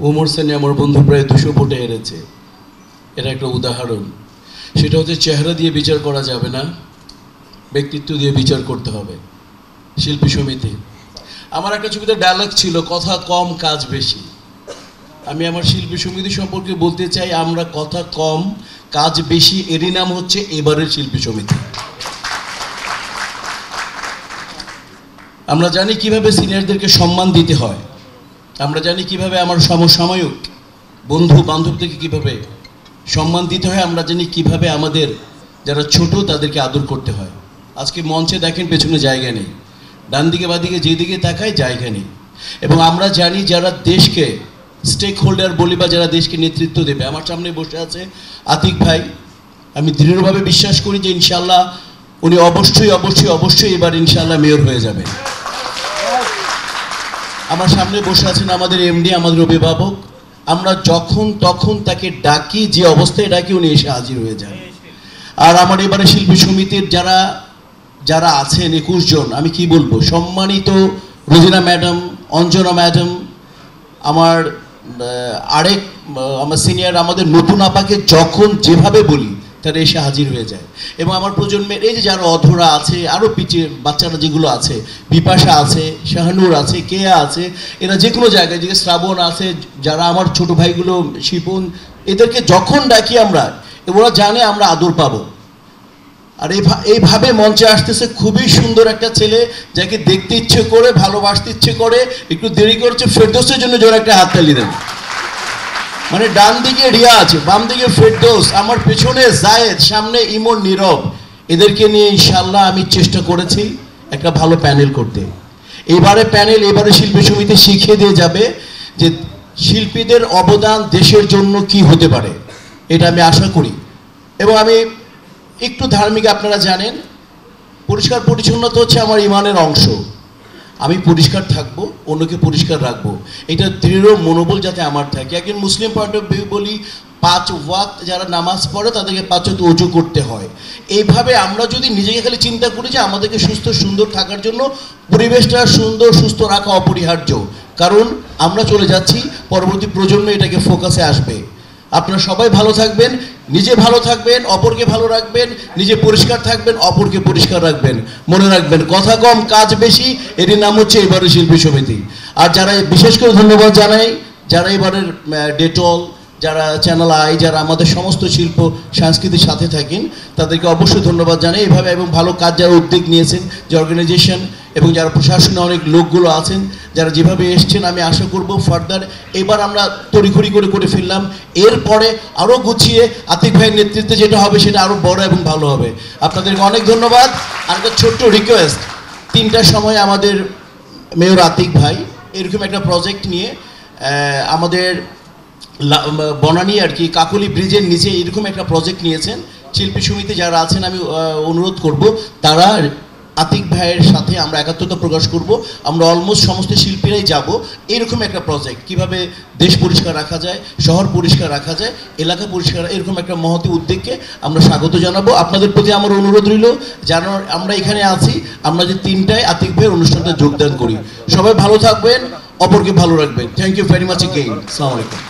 ওমর সানি আমার বন্ধু প্রায় দুশো ভোটে হেরেছে। এটা একটা উদাহরণ। সেটা হচ্ছে চেহারা দিয়ে বিচার করা যাবে না, ব্যক্তিত্ব দিয়ে বিচার করতে হবে, শিল্পী সমিতি। আমার একটা ছবিতে ডায়লগ ছিল, কথা কম, কাজ বেশি। আমি আমার শিল্পী সমিতি সম্পর্কে বলতে চাই, আমরা কথা কম, কাজ বেশি, এরই নাম হচ্ছে এবারের শিল্পী সমিতি। আমরা জানি কীভাবে সিনিয়রদেরকে সম্মান দিতে হয়। আমরা জানি কীভাবে আমার সমসাময়িক বন্ধু বান্ধবদেরকে কীভাবে সম্মান দিতে হয়, আমরা জানি কীভাবে আমাদের যারা ছোট তাদেরকে আদর করতে হয়। আজকে মঞ্চে দেখেন পেছনে জায়গা নেই ডান দিকে বাদিকে যেদিকে তাকায় জায়গা নেই। এবং আমরা জানি যারা দেশকে স্টেক হোল্ডার বলি বা যারা দেশকে নেতৃত্ব দেবে, আমার সামনে বসে আছে আতিক ভাই। আমি দৃঢ়ভাবে বিশ্বাস করি যে ইনশাল্লাহ উনি অবশ্যই অবশ্যই অবশ্যই এবার ইনশাল্লাহ মেয়র হয়ে যাবে। আমার সামনে বসে আছেন আমাদের এমডি আমাদের অভিভাবক। আমরা যখন তখন তাকে ডাকি, যে অবস্থায় ডাকি, উনি এসে হাজির হয়ে যান। আর আমার এবারে শিল্পী সমিতির যারা যারা আছেন, একুশ জন, আমি কি বলব? সম্মানিত রোজিনা ম্যাডাম, অঞ্জনা ম্যাডাম, আমার আরেক আমার সিনিয়র, আমাদের নতুন আপাকে যখন যেভাবে বলি তারা এসে হাজির হয়ে যায়। এবং আমার প্রজন্মের এই যে যারা অধরা আছে আরও পিছিয়ে বাচ্চারা যেগুলো আছে, বিপাশা আছে, শাহানুর আছে, কেয়া আছে, এরা যে কোনো জায়গায় যে শ্রাবণ আছে, যারা আমার ছোট ভাইগুলো, শিপন, এদেরকে যখন ডাকি আমরা, ওরা জানে আমরা আদর পাবো। আর এইভা- এইভাবে মঞ্চে আসতেছে খুবই সুন্দর একটা ছেলে, যাকে দেখতে ইচ্ছে করে, ভালোবাসতে ইচ্ছে করে, একটু দেরি করছে, ফেরদোসের জন্য জোর একটা হাততালি দেন। মানে ডান দিকে রিয়াজ, বাম দিকে ফেরদোস, আমার পেছনে জায়েদ, সামনে ইমন নীরব। এদেরকে নিয়ে ইনশাল্লাহ আমি চেষ্টা করেছি একটা ভালো প্যানেল করতে। এবারে প্যানেল, এবারে শিল্পী সমিতি শিখিয়ে দিয়ে যাবে যে শিল্পীদের অবদান দেশের জন্য কি হতে পারে। এটা আমি আশা করি। এবং আমি একটু ধার্মিক, আপনারা জানেন, পরিষ্কার পরিচ্ছন্নতা হচ্ছে আমার ইমানের অংশ। আমি পরিষ্কার থাকব, অন্যকে পরিষ্কার রাখব। এটা দৃঢ় মনোবল যাতে আমার থাকে। একজন মুসলিম পয়েন্ট অফ ভিউ বলি, পাঁচ ওয়াক্ত যারা নামাজ পড়ে, তাদেরকে পাঁচ ওয়াক্ত উঁচু করতে হয়। এইভাবে আমরা যদি নিজেকে খালি চিন্তা করি যে আমাদেরকে সুস্থ, সুন্দর থাকার জন্য পরিবেশটা সুন্দর, সুস্থ রাখা অপরিহার্য। কারণ আমরা চলে যাচ্ছি, পরবর্তী প্রজন্ম এটাকে ফোকাসে আসবে। আপনারা সবাই ভালো থাকবেন। নিজে ভালো থাকবেন, অপরকে ভালো রাখবেন, নিজে পরিষ্কার থাকবেন, অপরকে পরিষ্কার রাখবেন। মনে রাখবেন, কথা কম, কাজ বেশি এটির নাম হচ্ছে এবারের শিল্পী সমিতি। আর যারা বিশেষ করে ধন্যবাদ জানাই, যারা এবারের ডেটল যারা চ্যানেল আই যারা আমাদের সমস্ত শিল্প সংস্কৃতির সাথে থাকেন, তাদেরকে অবশ্যই ধন্যবাদ জানাই। এভাবে এবং ভালো কাজ যারা উদ্যোগ নিয়েছেন যে অর্গানাইজেশন এবং যারা প্রশাসনে অনেক লোকগুলো আছেন, যারা যেভাবে এসছেন, আমি আশা করব ফার্দার এবার আমরা তড়িঘড়ি করে করে ফেললাম এরপরে আরও গুছিয়ে আতিক ভাইয়ের নেতৃত্বে যেটা হবে সেটা আরও বড় এবং ভালো হবে। আপনাদেরকে অনেক ধন্যবাদ। আর একটা ছোট্ট রিকোয়েস্ট তিনটার সময় আমাদের মেয়র আতিক ভাই এরকম একটা প্রজেক্ট নিয়ে আমাদের বনানী আর কি, কাকলি ব্রিজের নিচে এরকম একটা প্রজেক্ট নিয়েছেন। শিল্পী সমিতি যারা আছেন, আমি অনুরোধ করব, তারা আতিক ভাইয়ের সাথে আমরা একাত্মতা প্রকাশ করব। আমরা অলমোস্ট সমস্ত শিল্পীরাই যাব। এরকম একটা প্রজেক্ট কীভাবে দেশ পরিষ্কার রাখা যায়, শহর পরিষ্কার রাখা যায়, এলাকা পরিষ্কার, এরকম একটা মহতি উদ্যোগকে আমরা স্বাগত জানাব। আপনাদের প্রতি আমার অনুরোধ রইল, যেন আমরা এখানে আছি, আমরা যে তিনটায় আতিক ভাইয়ের অনুষ্ঠানটা যোগদান করি। সবাই ভালো থাকবেন, অপরকে ভালো রাখবেন। Thank you very much again আসসালামু আলাইকুম।